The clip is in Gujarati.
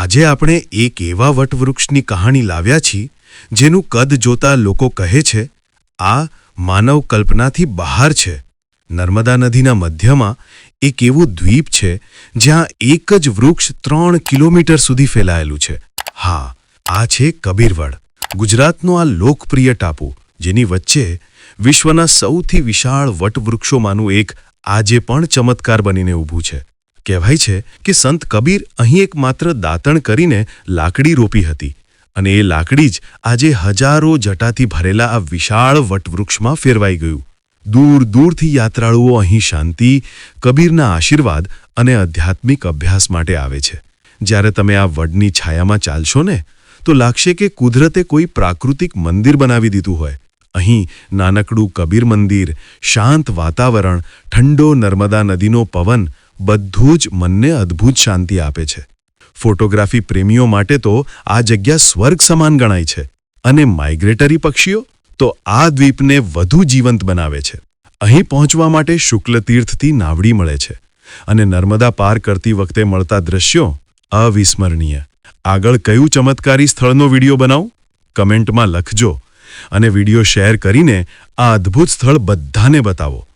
આજે આપણે એક એવા વટવૃક્ષની કહાણી લાવ્યા છીએ, જેનું કદ જોતા લોકો કહે છે, આ માનવ કલ્પનાથી બહાર છે. નર્મદા નદીના મધ્યમાં એક એવું દ્વીપ છે, જ્યાં એક જ વૃક્ષ ત્રણ કિલોમીટર સુધી ફેલાયેલું છે. હા, આ છે કબીરવડ, ગુજરાતનો આ લોકપ્રિય ટાપુ, જેની વચ્ચે વિશ્વના સૌથી વિશાળ વટવૃક્ષોમાંનું એક આજે પણ ચમત્કાર બનીને ઊભું છે. કહેવાય છે કે સંત કબીર અહીં એક માત્ર દાતણ કરીને લાકડી રોપી હતી અને એ લાકડી જ આજે હજારો જટાથી ભરેલા આ વિશાળ વટવૃક્ષમાં ફેરવાઈ ગયું. દૂર દૂરથી યાત્રાળુઓ અહીં શાંતિ, કબીરના આશીર્વાદ અને આધ્યાત્મિક અભ્યાસ માટે આવે છે. જ્યારે તમે આ વડની છાયામાં ચાલશો ને, તો લાગશે કે કુદરતે કોઈ પ્રાકૃતિક મંદિર બનાવી દીધું હોય. અહીં નાનકડું કબીર મંદિર, શાંત વાતાવરણ, ઠંડો નર્મદા નદીનો પવન બધું જ મનને અદ્ભુત શાંતિ આપે છે. ફોટોગ્રાફી પ્રેમીઓ માટે તો આ જગ્યા સ્વર્ગ સમાન ગણાય છે. અને માઇગ્રેટરી પક્ષીઓ? તો આ દ્વીપને વધુ જીવંત બનાવે છે. અહીં પહોંચવા માટે શુક્લતીર્થથી નાવડી મળે છે. અને નર્મદા પાર કરતી વખતે મળતા દ્રશ્યો અવિસ્મરણીય. આગળ કયું ચમત્કારી સ્થળનો વીડિયો બનાવું? કમેન્ટમાં લખજો. અને વીડિયો શેર કરીને આ અદ્ભુત સ્થળ બધાને બતાવો.